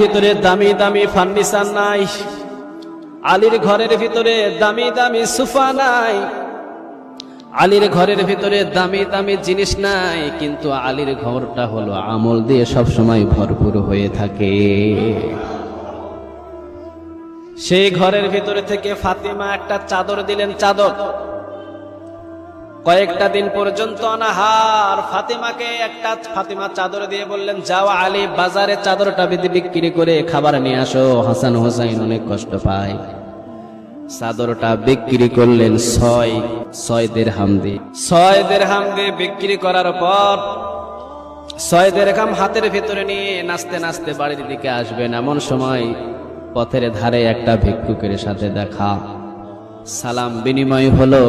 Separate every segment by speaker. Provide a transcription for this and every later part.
Speaker 1: ভিতরে দামি দামি ফার্নিচার নাই। আলীর ঘরের ভিতরে দামি দামি সোফা নাই। আলীর ঘরের ভিতরে দামি দামি জিনিস নাই, কিন্তু আলীর ঘরটা হলো আমল দিয়ে সব সময় ভরপুর হয়ে থাকে। সেই ঘরের ভিতরে থেকে ফাতিমা একটা চাদর দিলেন, চাদর। কয়েকটা দিন পর্যন্ত অনাহার। ফাতিমাকে একটা ফাতিমা চাদর দিয়ে বললেন, যাও আলী, বাজারে চাদরটা বিক্রি করে খাবার নিয়ে আসো। হাসান হোসাইন অনেক কষ্ট পায়। চাদরটা বিক্রি করলেন ছয় ছয় দের হামদি ছয় দের হামদি বিক্রি করার পর ছয় দের হাম হাতের ভিতরে নিয়ে নাচতে নাচতে বাড়ির দিকে আসবেন। এমন সময় পথের ধারে একটা ভিক্ষুকের সাথে দেখা। সালাম বিনিময় হলো।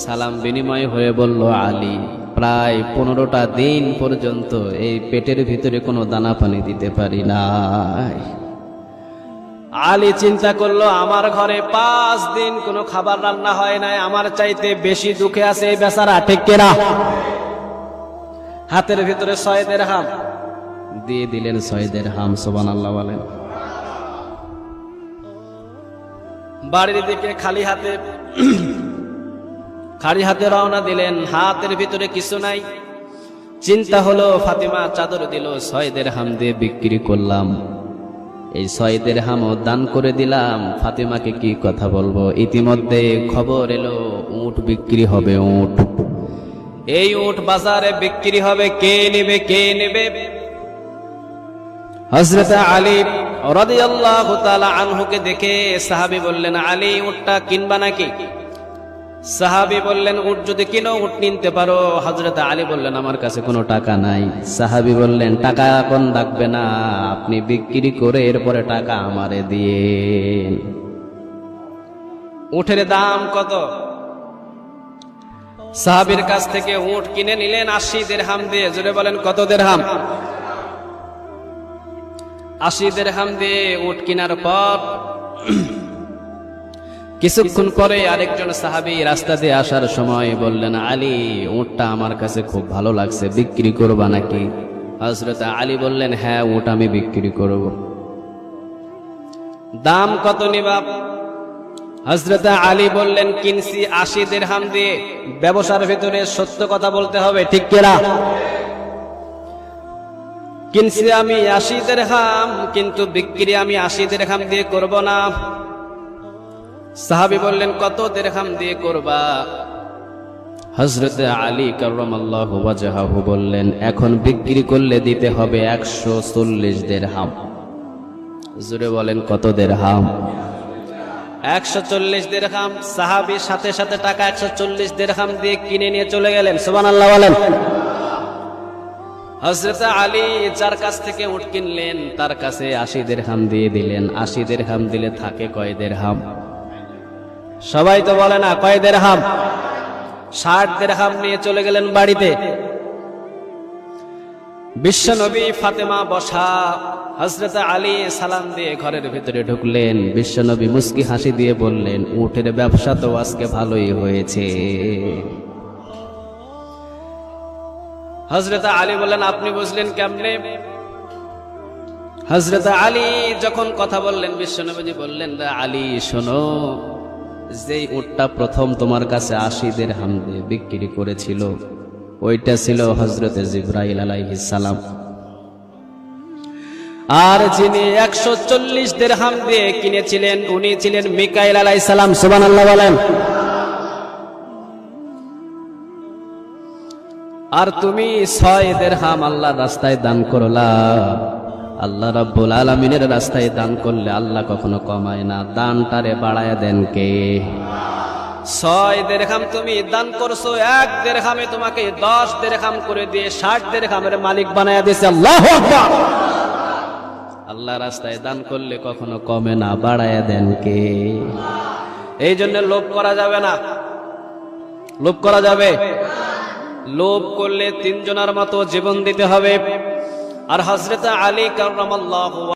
Speaker 1: সালাম বিনিময় হয়ে বলল, আলী, প্রায় পনেরোটা দিন পর্যন্ত এই পেটের ভিতরে কোনো দানা পানি দিতে পারি নাই। আলী চিন্তা করল, আমার ঘরে পাঁচ দিন কোনো খাবার রান্না হয় নাই, আমার চাইতে বেশি দুঃখে আছে এই বেচারা, ঠিক কেনা? হাতের ভিতরে ছয়দের হাম। দিয়ে দিলেন ছয়দের হাম সোবান আল্লাহ বলেন। বাড়ির দিকে খালি হাতে খালি হাতে রওনা দিলেন, হাতের ভিতরে কিছু নাই। চিন্তা হলো, ফাতিমা চাদর দিল ছয়দের হাম দিয়ে বিক্রি করলাম। এই ছয়দের হামও দান করে দিলাম। ফাতিমাকে কি কথা বলব? ইতিমধ্যে খবর এলো, উট বিক্রি হবে উট। এই উট বাজারে বিক্রি হবে, কে নেবে কে নেবে? হজরত আলী রাদিয়াল্লাহু আনহুকে দেখে সাহাবী বললেন, আলী, উটটা কিনবা নাকি? সাহাবী বললেন উট যদি কিনো উট নিতে পারো। হজরত আলী বললেন, আমার কাছে কোনো টাকা নাই। সাহাবি বললেন, টাকা এখন লাগবে না, আপনি বিক্রি করে এরপরে টাকা আমারে দিয়ে উঠের দাম কত? সাহাবীর কাছ থেকে উট কিনে নিলেন আশি দেড়হাম দিয়ে। জোরে বলেন, কত দেড়হাম? আশি দেড়হাম দিয়ে উট কেনার পর কিছুক্ষণ পরে আরেকজন সাহাবী রাস্তা দিয়ে আসার সময় বললেন, আলী, উটটা আমার কাছে খুব ভালো লাগছে, বিক্রি করবা নাকি? হজরত আলী বললেন হ্যাঁ উট আমি বিক্রি করব। দাম কত নিবা? হজরত আলী বললেন, কিনছি আশি দেড়হাম দিয়ে, ব্যবসার ভিতরে সত্য কথা বলতে হবে, ঠিক কেনা? কিনছি আমি আশি দেড়হাম কিন্তু বিক্রি আমি আশি দেড়হাম দিয়ে করব না। সাহাবি বললেন, কত দেড়হাম দিয়ে করবা? হজরত আলী কার্লাহ বললেন, এখন বিক্রি করলে দিতে হবে একশো চল্লিশ দেড়হাম। জুড়ে বলেন, কত দেড়হাম? একশো চল্লিশ দেড়হাম। সাহাবির সাথে সাথে টাকা একশো চল্লিশ দেড়হাম দিয়ে কিনে নিয়ে চলে গেলেন। সুবান আল্লাহ বলেন। হজরত আলী যার কাছ থেকে উঠ কিনলেন, তার কাছে আশি দেড়হাম দিয়ে দিলেন। আশি দেড়হাম দিলে থাকে কয় দেড়হাম? সবাই তো বলে না, কয় দেড়হাম? ষাট দেড়হাম নিয়ে চলে গেলেন বাড়িতে। বিশ্বনবী ফাতেমা বসা হজরত আলী সালাম দিয়ে ঘরের ভিতরে ঢুকলেন। বিশ্বনবী মুস্কি হাসি দিয়ে বললেন উঠের ব্যবসা তো আজকে ভালোই হয়েছে। হজরত আলী বললেন, আপনি বুঝলেন কেমনে? হজরত আলী যখন কথা বললেন বিশ্বনবীজি বললেন, আলী, শোনো যেই উটটা প্রথম তোমার কাছে আশিদের হামদে বিক্রি করেছিল, ওইটা ছিল হজরত জিব্রাইল আলাইহিস সালাম। আর যিনি একশো চল্লিশ দের হাম দিয়ে কিনেছিলেন, উনি ছিলেন মিকাইল আলাই সালাম সুবান আল্লাহ বলেন। আর তুমি ছয় দের হাম আল্লাহ রাস্তায় দান করলা। আল্লাহ রাব্বুল আলামিনের রাস্তায় দান করলে আল্লাহ কখনো কমায় না। দানটারে বাড়ায় দেন কে? ছয় দেড়হাম তুমি দান করছ, এক দেড়হামে তোমাকে দশ দেড়হাম করে দিয়ে ষাট দেড়হামের মালিক বানায় দিয়েছে আল্লাহ আল্লাহ রাস্তায় দান করলে কখনো কমে না, বাড়ায় দেন কে? এই জন্য লোভ করা যাবে না। লোভ করা যাবে। লোভ করলে তিনজনের মতো জীবন দিতে হবে। আর হজরত আলী কার্লাম